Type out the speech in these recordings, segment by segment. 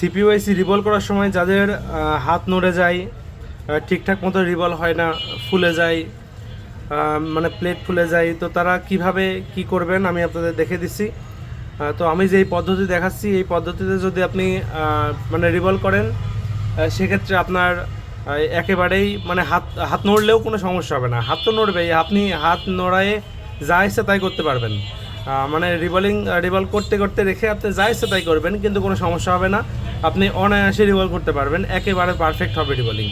সিপিওআইসি রিভল করার সময় যাদের হাত নড়ে যায় ঠিকঠাক মতো রিভল হয় না, ফুলে যায় মানে প্লেট ফুলে যায়, তো তারা কীভাবে কি করবেন আমি আপনাদের দেখে দিচ্ছি। তো আমি যেই পদ্ধতি দেখাচ্ছি, এই পদ্ধতিতে যদি আপনি মানে রিভল করেন সেক্ষেত্রে আপনার একেবারেই মানে হাত হাত নড়লেও কোনো সমস্যা হবে না। হাত তো নড়বেই, আপনি হাত নড়ায়ে যা ইচ্ছে তাই করতে পারবেন। মানে রিভলিং রিভল করতে করতে রেখে আপনি যা ইচ্ছে তাই করবেন, কিন্তু কোনো সমস্যা হবে না। আপনি অনায়াসে রিভল করতে পারবেন, একেবারে পারফেক্ট হবে রিভলিং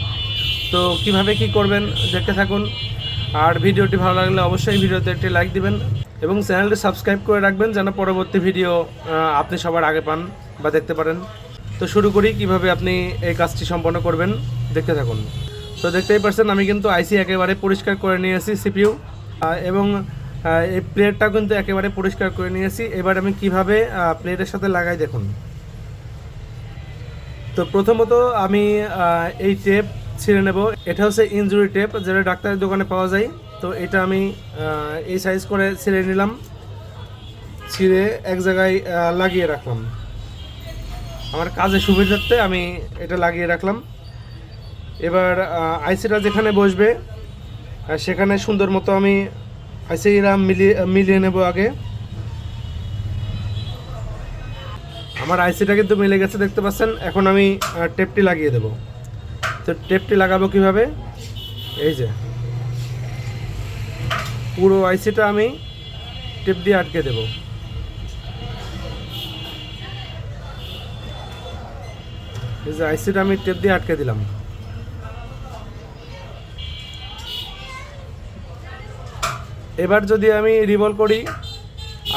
তো কীভাবে কি করবেন, দেখতে থাকুন। আর ভিডিওটি ভালো লাগলে অবশ্যই ভিডিওতে একটি লাইক দিবেন এবং চ্যানেলটি সাবস্ক্রাইব করে রাখবেন যেন পরবর্তী ভিডিও আপনি সবার আগে পান বা দেখতে পারেন। তো শুরু করি, কীভাবে আপনি এই কাজটি সম্পন্ন করবেন, দেখতে থাকুন। তো দেখতেই পারছেন, আমি কিন্তু আইসি একেবারে পরিষ্কার করে নিয়েছি সিপিইউ এবং এই প্লেটটা কিন্তু একেবারে পরিষ্কার করে নিয়েছি। এবার আমি কীভাবে প্লেটের সাথে লাগাই দেখুন। তো প্রথমত আমি এই টেপ ছিঁড়ে নেব। এটা হচ্ছে ইনজুরি টেপ যেটা ডাক্তারের দোকানে পাওয়া যায়। তো এটা আমি এই সাইজ করে ছিঁড়ে নিলাম। ছিঁড়ে এক জায়গায় লাগিয়ে রাখলাম। আমার কাজে সুবিধার্থে আমি এটা লাগিয়ে রাখলাম। এবার আইসিটা যেখানে বসবে সেখানে সুন্দর মতো আমি আইসিরা মিলিয়ে মিলিয়ে নেব আগে। আমার আইসিটা কিন্তু মিলে গেছে, দেখতে পাচ্ছেন। এখন আমি টেপটি লাগিয়ে দেব। তো টেপটি লাগাবো কীভাবে? এই যে। পুরো আইসিটা আমি টেপ দিয়ে আটকে দেব। এই যে আইসিটা আমি টেপ দিয়ে আটকে দিলাম। এবার যদি আমি রিভল করি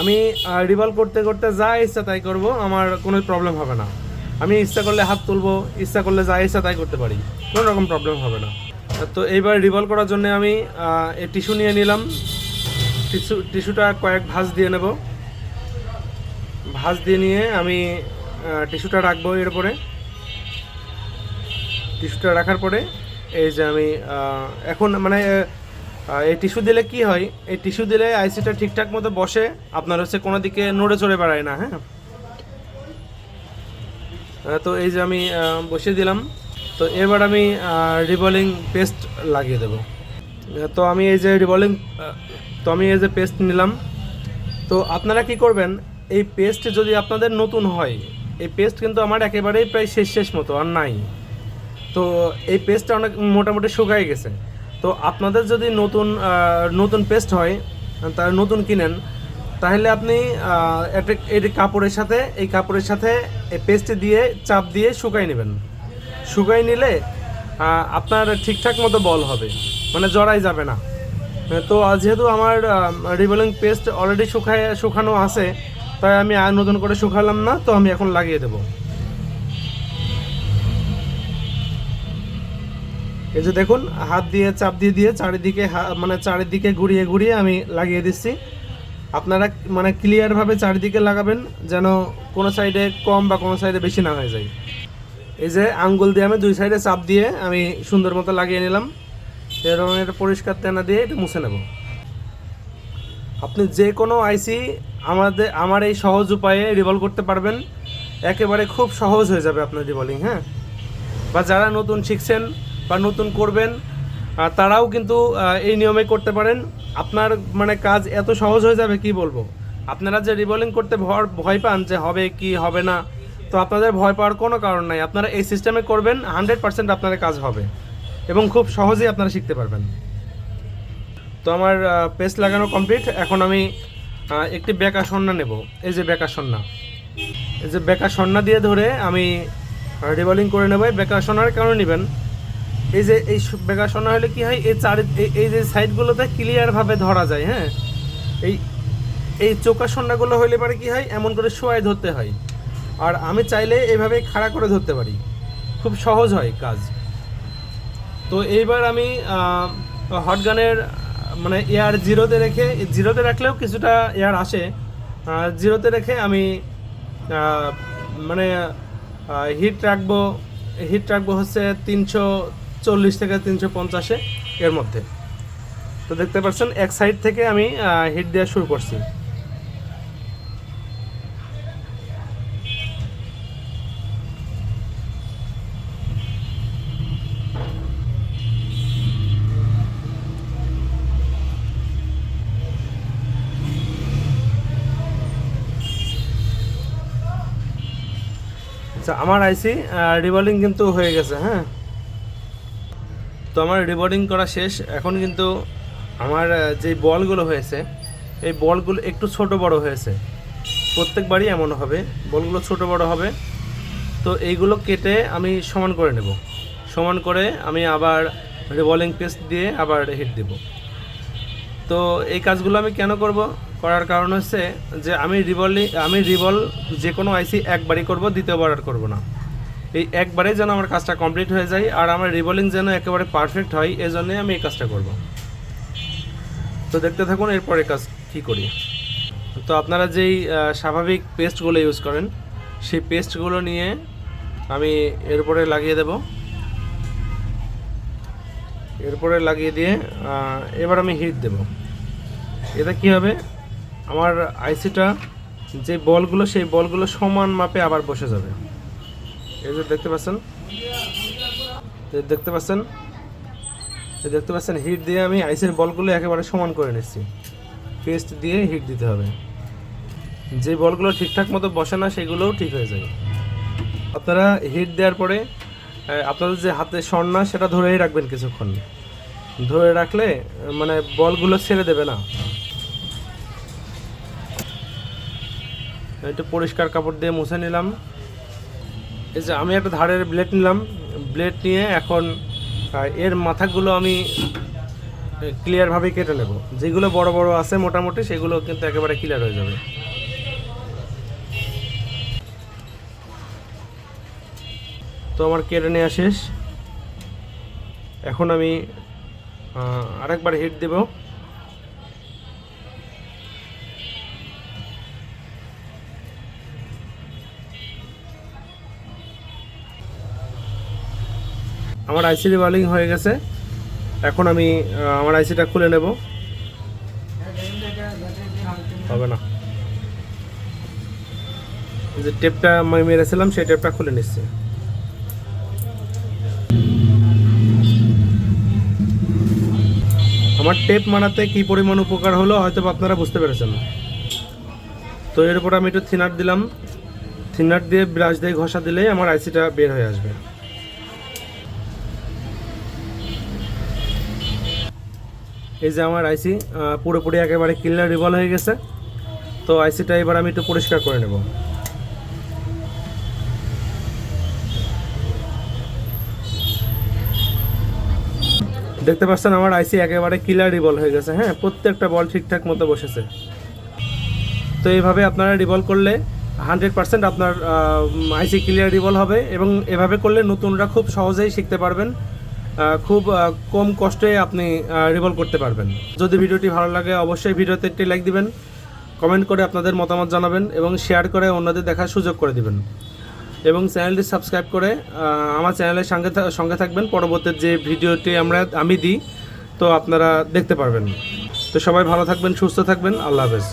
আমি রিভল করতে করতে যা ইচ্ছা তাই করব, আমার কোনো প্রবলেম হবে না। আমি ইচ্ছা করলে হাত তুলবো, ইচ্ছা করলে যা ইচ্ছা তাই করতে পারি, কোনো রকম প্রবলেম হবে না। তো এইবার রিভল করার জন্য আমি এই টিস্যু নিয়ে নিলাম। টিস্যু টিস্যুটা কয়েক ভাঁজ দিয়ে নেব। ভাঁজ দিয়ে নিয়ে আমি টিস্যুটা রাখব এর উপরে টিস্যুটা রাখার পরে এই যে আমি এখন মানে এই টিস্যু দিলে কি হয়? এই টিস্যু দিলে আইসিটা ঠিকঠাক মতো বসে, আপনার হচ্ছে কোনো দিকে নড়ে চড়ে বেড়ায় না হ্যাঁ? তো এই যে আমি বসিয়ে দিলাম। তো এবার আমি রিভলিং পেস্ট লাগিয়ে দেব। তো আমি এই যে রিভলিং তো আমি এই যে পেস্ট নিলাম। তো আপনারা কি করবেন, এই পেস্ট যদি আপনাদের নতুন হয়, এই পেস্ট কিন্তু আমার একেবারেই প্রায় শেষ শেষ মতো, আর নাই। তো এই পেস্টটা অনেক মোটামুটি শুকাই গেছে। তো আপনাদের যদি নতুন নতুন পেস্ট হয়, তার নতুন কিনেন, তাহলে আপনি এটি কাপড়ের সাথে, এই কাপড়ের সাথে এই পেস্টে দিয়ে চাপ দিয়ে শুকাই নেবেন। শুকাই নিলে আপনার ঠিকঠাক মতো বল হবে মানে জড়াই যাবে না। তো যেহেতু আমার রিভলিং পেস্ট অলরেডি শুকায়, শুকানো আছে, তাই আমি আর নতুন করে শুকালাম না, তো আমি এখন লাগিয়ে দেবো। এই যে দেখুন, হাত দিয়ে, চাপ দিয়ে দিয়ে চারিদিকে মানে চারিদিকে ঘুরিয়ে ঘুরিয়ে আমি লাগিয়ে দিচ্ছি। আপনারা মানে ক্লিয়ারভাবে চারিদিকে লাগাবেন যেন কোনো সাইডে কম বা কোনো সাইডে বেশি না হয়ে যায়। এই যে আঙ্গুল দিয়ে আমি দুই সাইডে চাপ দিয়ে আমি সুন্দর মতো লাগিয়ে নিলাম। এরকম এটা পরিষ্কার তেনা দিয়ে এটা মুছে নেব। আপনি যে কোনো আইসি আমাদের, আমার এই সহজ উপায়ে রিভলভ করতে পারবেন। একেবারে খুব সহজ হয়ে যাবে আপনার রিভলিং হ্যাঁ? বা যারা নতুন শিখছেন বা নতুন করবেন তারাও কিন্তু এই নিয়মে করতে পারেন। আপনার মানে কাজ এত সহজ হয়ে যাবে, কি বলব? আপনারা যে রিবলিং করতে ভয় পান যে হবে কি, হবে না, তো আপনাদের ভয় পাওয়ার কোনো কারণ নাই। আপনারা এই সিস্টেমে করবেন হান্ড্রেড পার্সেন্ট আপনার কাজ হবে এবং খুব সহজেই আপনারা শিখতে পারবেন। তো আমার পেস্ট লাগানো কমপ্লিট এখন আমি একটি বেকা সন্না নেব। এই যে বেকা সন্না। এই যে বেকা সন্না দিয়ে ধরে আমি রিবলিং করে নেব। বেকা সন্নার কারণে নেবেন। এই যে, এই সন্না হলে কি হয়, এই চারি এই- যে সাইডগুলোতে ক্লিয়ারভাবে ধরা যায় হ্যাঁ? এই এই সন্নাগুলো হইলে পারে কি হয়, এমন করে শোয়াই ধরতে হয়। আর আমি চাইলে এইভাবে খাড়া করে ধরতে পারি। খুব সহজ হয় কাজ। তো এইবার আমি হটগানের মানে এয়ার জিরোতে রেখে জিরোতে রাখলেও কিছুটা এয়ার আসে। জিরোতে রেখে আমি মানে হিট রাখব হিট রাখব হচ্ছে তিনশো চল্লিশ থেকে তিনশো পঞ্চাশে এর মধ্যে। তো দেখতে পাচ্ছেন, এক সাইড থেকে আমি হিট দেওয়া শুরু করছি। আচ্ছা আমার আইসি রিভলিং কিন্তু হয়ে গেছে হ্যাঁ? তো আমার রিবোর্ডিং করা শেষ। এখন কিন্তু আমার যে বলগুলো হয়েছে, এই বলগুলো একটু ছোট বড় হয়েছে। প্রত্যেকবারই এমন হবে, বলগুলো ছোট বড় হবে। তো এইগুলো কেটে আমি সমান করে নেব। সমান করে আমি আবার রিবলিং পেস্ট দিয়ে আবার হিট দেব। তো এই কাজগুলো আমি কেন করব? করার কারণ হচ্ছে যে আমি রিবলি আমি রিবল যে কোনো আইসি একবারই করব, দ্বিতীয়বার আর করব না। এই একবারে যেন আমার কাজটা কমপ্লিট হয়ে যায় আর আমার রিবলিং যেন একেবারে পারফেক্ট হয় এই জন্যই আমি এই কাজটা করব। তো দেখতে থাকুন, এরপরে কাজ কী করি। তো আপনারা যেই স্বাভাবিক পেস্টগুলো ইউজ করেন, সেই পেস্টগুলো নিয়ে আমি এর উপরে লাগিয়ে দেব। এরপরে লাগিয়ে দিয়ে এবার আমি হিট দেব। এটা কি হবে? আমার আইসিটা যে বলগুলো, সেই বলগুলো সমান মাপে আবার বসে যাবে। এই যে দেখতে পাচ্ছেন? দেখতে পাচ্ছেন? দেখতে পাচ্ছেন হিট দিয়ে আমি আইসের বলগুলো একেবারে সমান করে নিচ্ছি। পেস্ট দিয়ে হিট দিতে হবে। যে বলগুলো ঠিকঠাক মতো বসে না, সেগুলোও ঠিক হয়ে যায়। আপনারা হিট দেওয়ার পরে আপনাদের যে হাতে সন্না সেটা ধরেই রাখবেন কিছুক্ষণ। ধরে রাখলে মানে বলগুলো ছেড়ে দেবে না। একটু পরিষ্কার কাপড় দিয়ে মুছে নিলাম। এই যে আমি একটা ধারের ব্লেড নিলাম। ব্লেড নিয়ে এখন এর মাথাগুলো আমি ক্লিয়ারভাবে কেটে নেব। যেগুলো বড় বড় আছে মোটামুটি, সেগুলো কিন্তু একেবারে ক্লিয়ার হয়ে যাবে। তো আমার কেটে নেওয়া শেষ। এখন আমি আরেকবার হিট দেব। আমার আইসি রিভালিং হয়ে গেছে। এখন আমি আমার আইসিটা খুলে নেব। হবে না। যে টেপটা আমি মেরেছিলাম, সেই টেপটা খুলে নিচ্ছি। আমার টেপ মানাতে কি পরিমাণ উপকার হলো, হয়তো আপনারা বুঝতে পেরেছেন। তো এর উপর আমি একটু থিনার দিলাম। থিনার দিয়ে ব্রাশ দিয়ে ঘষা দিলেই আমার আইসিটা বের হয়ে আসবে। এই যে আমার আইসি পুরোপুরি একেবারে ক্লিয়ার রিভলভ হয়ে গেছে। তো আইসিটা এবার আমি একটু পরিষ্কার করে নেব। দেখতে পাচ্ছেন আমার আইসি একেবারে ক্লিয়ার রিভলভ হয়ে গেছে হ্যাঁ? প্রত্যেকটা বল ঠিকঠাক মতো বসেছে। তো এইভাবে আপনারা রিভলভ করলে হান্ড্রেড পার্সেন্ট আপনার আইসি ক্লিয়ার রিভলভ হবে এবং এভাবে করলে নতুনরা খুব সহজেই শিখতে পারবেন। খুব কম কষ্টে আপনি রিভলভ করতে পারবেন। যদি ভিডিওটি ভালো লাগে, অবশ্যই ভিডিওতে একটি লাইক দিবেন কমেন্ট করে আপনাদের মতামত জানাবেন এবং শেয়ার করে অন্যদের দেখার সুযোগ করে দিবেন। এবং চ্যানেলটি সাবস্ক্রাইব করে আমার চ্যানেলের সঙ্গে সঙ্গে থাকবেন। পরবর্তী যে ভিডিওটি আমরা, আমি দিই, তো আপনারা দেখতে পারবেন। তো সবাই ভালো থাকবেন, সুস্থ থাকবেন। আল্লাহ হাফেজ।